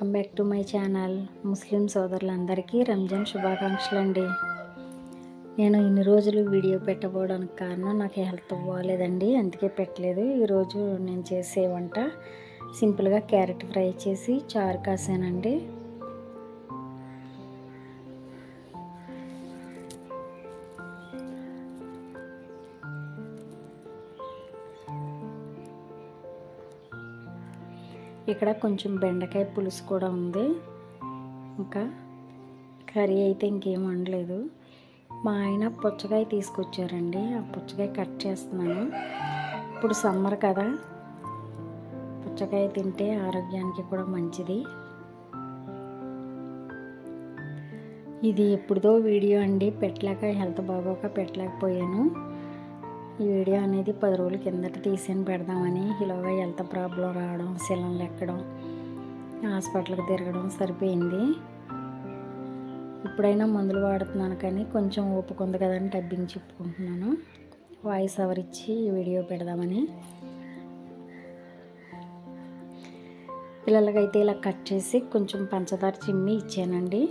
Welcome back to my channel. ముస్లిం సోదరులందరికీ రంజాన్ శుభాకాంక్షలు అండి నేను ఇన్ని రోజులు వీడియో పెట్టబోవడానికి కారణం నాకు హెల్త్ బాగాలేదండి. అందుకే పెట్టలేదు. ఈరోజు నేను చేసే వంట సింపుల్గా క్యారెట్ ఫ్రై చేసి చారు కాసానండి. ఇక్కడ కొంచెం బెండకాయ పులుసు కూడా ఉంది. ఇంకా కర్రీ అయితే ఇంకేం వండలేదు. మా ఆయన పుచ్చకాయ తీసుకొచ్చారండి. ఆ పుచ్చకాయ కట్ చేస్తున్నాను. ఇప్పుడు సమ్మర్ కదా. పుచ్చకాయ తింటే ఆరోగ్యానికి కూడా మంచిది. ఇది ఎప్పుడుదో వీడియో అండి. పెట్టలేక హెల్త్ బాగోక పెట్టలేకపోయాను. ఈ వీడియో అనేది పది రోజుల కిందట తీసాను పెడదామని ఇలాగా హెల్త్ ప్రాబ్లం రావడం శిలంలు ఎక్కడం హాస్పిటల్కి తిరగడం సరిపోయింది. ఇప్పుడైనా మందులు వాడుతున్నాను కానీ కొంచెం ఓపిక ఉంది కదని డబ్బింగ్ చెప్పుకుంటున్నాను. వాయిస్ ఓవర్ ఇచ్చి ఈ వీడియో పెడదామని. పిల్లలకైతే ఇలా కట్ చేసి కొంచెం పంచదార చిమ్మి ఇచ్చానండి.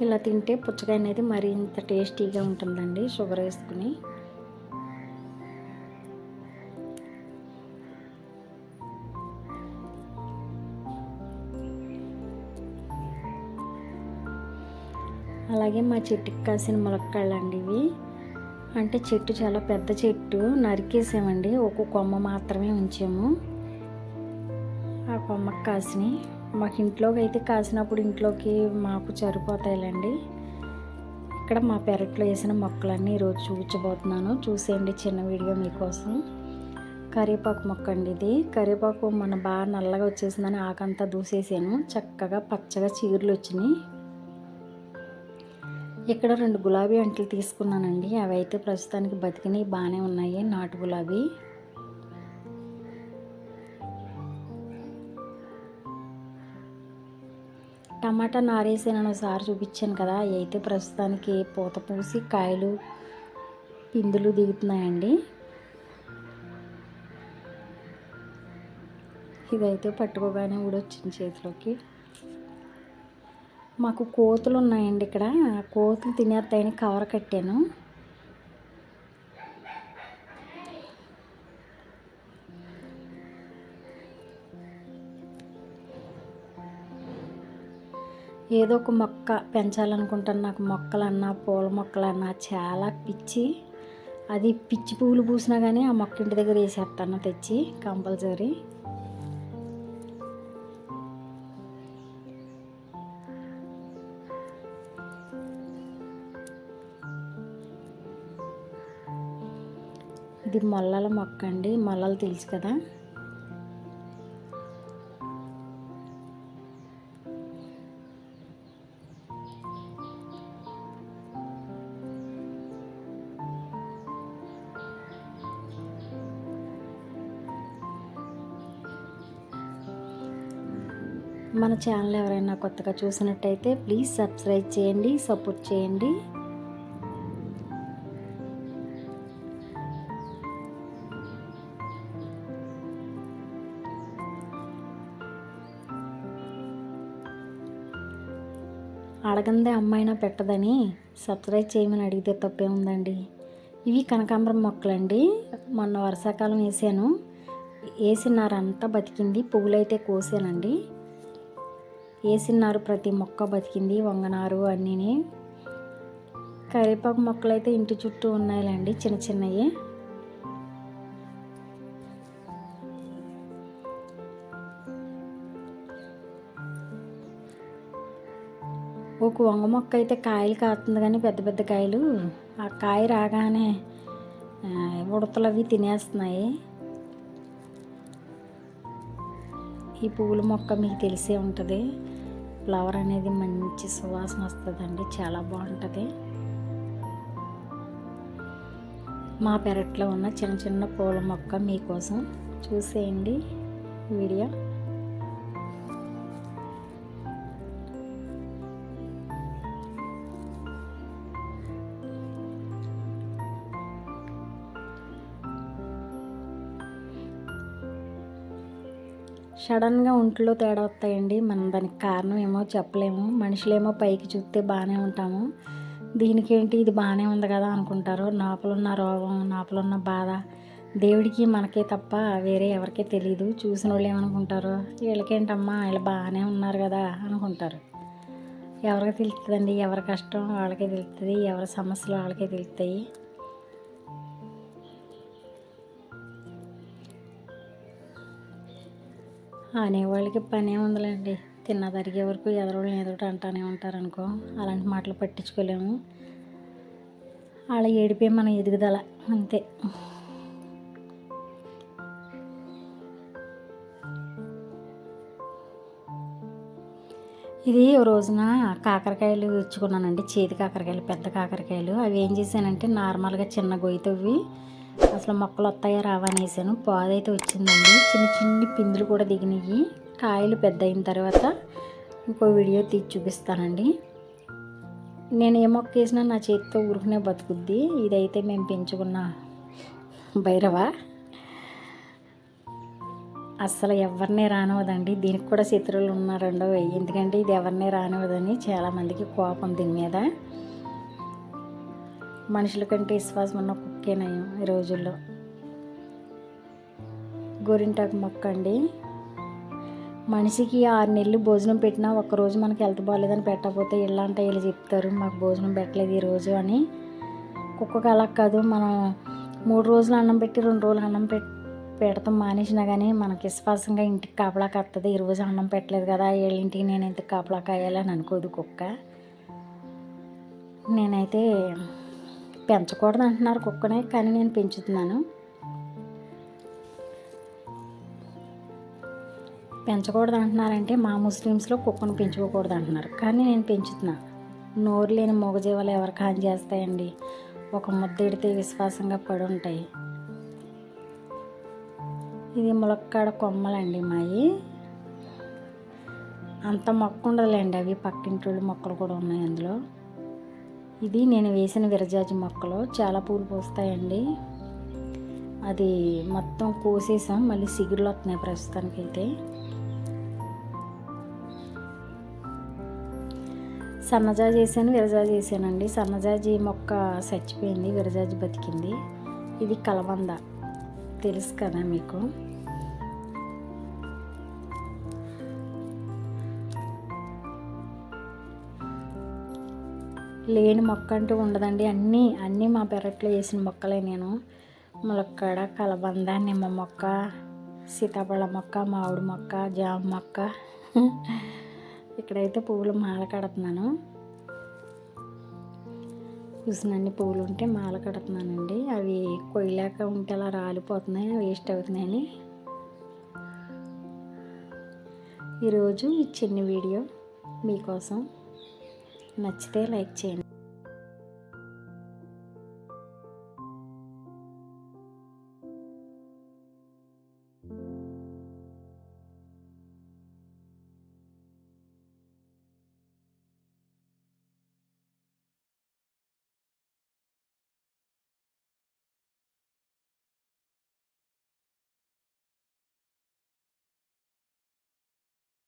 ఇలా తింటే పుచ్చకాయ అనేది మరింత టేస్టీగా ఉంటుందండి షుగర్ వేసుకుని. అలాగే మా చెట్టుకి కాసిన ములక్కాళ్ళండి ఇవి. అంటే చెట్టు చాలా పెద్ద చెట్టు నరికేసామండి. ఒక కొమ్మ మాత్రమే ఉంచాము. ఆ కొమ్మకు కాసినాయి మాకు ఇంట్లోకి అయితే కాసినప్పుడు ఇంట్లోకి మాకు సరిపోతాయిలండి. ఇక్కడ మా పెరట్లో వేసిన మొక్కలన్నీ ఈరోజు చూపించబోతున్నాను. చూసేయండి చిన్న వీడియో మీకోసం. కరివేపాకు మొక్క అండి ఇది. కరివేపాకు మన బాగా నల్లగా వచ్చేసిందని ఆకంతా దూసేసాను. చక్కగా పచ్చగా చీరలు వచ్చినాయి. ఇక్కడ రెండు గులాబీ అంట్లు తీసుకున్నానండి. అవి అయితే ప్రస్తుతానికి బతికినవి బాగానే ఉన్నాయి. నాటు గులాబీ. టమాటా నారేసి ఒకసారి చూపించాను కదా అయితే ప్రస్తుతానికి పూత పూసి కాయలు పిందులు దిగుతున్నాయండి. ఇదైతే పట్టుకోగానే ఊడొచ్చింది చేతిలోకి. మాకు కోతులు ఉన్నాయండి ఇక్కడ కోతులు తినేస్తాయని కవర్ కట్టాను. ఏదో ఒక మొక్క పెంచాలనుకుంటాను. నాకు మొక్కలన్నా పూల మొక్కలన్నా చాలా పిచ్చి. అది పిచ్చి పువ్వులు పూసినా కానీ ఆ మొక్క ఇంటి దగ్గర వేసేస్తాను తెచ్చి కంపల్సరీ. ఇది మొల్లల మొక్క అండి. మొల్లలు తెలుసు కదా? మన ఛానల్ ఎవరైనా కొత్తగా చూసినట్టయితే ప్లీజ్ సబ్స్క్రైబ్ చేయండి సపోర్ట్ చేయండి. అడగందే అమ్మాయినా పెట్టదని సబ్స్క్రైబ్ చేయమని అడిగితే తప్పే ఉందండి. ఇవి కనకాంబరం మొక్కలండి. మొన్న వర్షాకాలం వేసాను వేసినారంతా బతికింది. పువ్వులైతే కోసానండి. వేసినారు ప్రతి మొక్క బతికింది వంగనారు అన్నీ కరివేపాకు మొక్కలు అయితే ఇంటి చుట్టూ ఉన్నాయిలండి చిన్న చిన్నవి ఒక వంగ మొక్క అయితే కాయలు కాస్తుంది కానీ పెద్ద పెద్ద కాయలు. ఆ కాయ రాగానే ఉడతలు అవి తినేస్తున్నాయి. ఈ పువ్వుల మొక్క మీకు తెలిసే ఉంటుంది. ఫ్లవర్ అనేది మంచి సువాసన వస్తుందండి చాలా బాగుంటుంది. మా పెరట్లో ఉన్న చిన్న చిన్న పూల మొక్క మీకోసం చూసేయండి వీడియో. సడన్గా ఒంట్లో తేడా వస్తాయండి. మనం దానికి కారణం ఏమో చెప్పలేము. మనుషులేమో పైకి చూస్తే బాగానే ఉంటాము. దీనికేంటి? ఇది బాగానే ఉంది కదా అనుకుంటారు. లోపలున్న రోగం లోపలున్న బాధ దేవుడికి మనకే తప్ప వేరే ఎవరికీ తెలియదు చూసిన వాళ్ళు ఏమనుకుంటారు? వీళ్ళకేంటమ్మా? వీళ్ళు బాగానే ఉన్నారు కదా అనుకుంటారు. ఎవరికి తెలుస్తుందండి? ఎవరి కష్టం వాళ్ళకే తెలుస్తుంది. ఎవరి సమస్యలు వాళ్ళకే తెలుస్తాయి. అనేవాళ్ళకి పనే ఉందిలేండి. తిన్న తరిగే వరకు ఎదరోళ్ళు ఏదో ఒకటి అంటానే ఉంటారు అనుకో అలాంటి మాటలు పట్టించుకోలేము. అలా ఏడిపోయి మన ఎదుగుదల అంతే. ఇది రోజున కాకరకాయలు ఇచ్చుకున్నానండి చేతి కాకరకాయలు పెద్ద కాకరకాయలు. అవి ఏం చేశానంటే నార్మల్గా చిన్న గొయ్యి తవ్వి అసలు మొక్కలు వస్తాయో రావనేసాను పాదైతే వచ్చిందండి. చిన్న చిన్ని పిందులు కూడా దిగినాయి కాయలు పెద్ద అయిన తర్వాత ఇంకో వీడియో తీసి చూపిస్తానండి. నేను ఏ మొక్క వేసినా నా చేతితో ఉరుకునే బతుకుద్ది. ఇదైతే మేము పెంచుకున్న భైరవ. అస్సలు ఎవరిని రానివ్వదండి. దీనికి కూడా శత్రువులు ఉన్నారండో ఎందుకంటే ఇది ఎవరిని రానివ్వదని చాలామందికి కోపం దీని మీద. మనుషుల కంటే విశ్వాసం ఉన్న కుక్కేనయం ఈ రోజుల్లో. గోరింటాకు మొక్క అండి మనిషికి ఆరు నెలలు భోజనం పెట్టినా ఒక్కరోజు మనకి హెల్త్ బాగాలేదని పెట్టకపోతే ఇళ్ళంటే వీళ్ళు చెప్తారు మాకు భోజనం పెట్టలేదు ఈరోజు అని. కుక్కకు అలా కాదు మనం మూడు రోజులు అన్నం పెట్టి రెండు రోజులు అన్నం పెట్టి పెడతాం మానేసినా కానీ మనకి విశ్వాసంగా ఇంటికి కాపలా కత్తది ఈరోజు అన్నం పెట్టలేదు కదా వీళ్ళింటికి నేను ఇంటికి కాపలా కాయాలని అనుకోదు కుక్క. నేనైతే పెంచకూడదు అంటున్నారు కుక్కనే కానీ నేను పెంచుతున్నాను. పెంచకూడదు అంటున్నారంటే మా ముస్లిమ్స్లో కుక్కను పెంచుకోకూడదు అంటున్నారు కానీ నేను పెంచుతున్నా. నోరు లేని మూగజీవాలు ఎవరికి హాని చేస్తాయండి? ఒక ముద్దెడితే విశ్వాసంగా పడి ఉంటాయి ఇది ములక్కాడ కొమ్మలండి మాయి. అంత మొక్క ఉండదులేండి అవి పక్కింటి మొక్కలు కూడా ఉన్నాయి అందులో. ఇది నేను వేసిన విరజాజి మొక్కలు చాలా పూలు పూస్తాయండి. అది మొత్తం కోసేసాం మళ్ళీ సిగురులు వస్తున్నాయి ప్రస్తుతానికి అయితే సన్నజాజి వేసాను విరజాజి వేసానండి. సన్నజాజి మొక్క చచ్చిపోయింది విరజాజి బతికింది. ఇది కలబంద. తెలుసు కదా మీకు? లేని మొక్క అంటూ ఉండదండి. అన్నీ అన్నీ మా పెరట్లో వేసిన మొక్కలే నేను. ములక్కాడ కలబంద నిమ్మ మొక్క సీతాఫల మొక్క మామిడి మొక్క జామ మొక్క. ఇక్కడైతే పువ్వులు మాల కడుతున్నాను. చూసినన్ని పువ్వులు ఉంటే మాల కడుతున్నానండి. అవి కొయ్యలేక ఉంటే అలా రాలిపోతున్నాయి వేస్ట్ అవుతున్నాయని. ఈరోజు ఈ చిన్న వీడియో మీకోసం. నచ్చితే లైక్ చేయండి.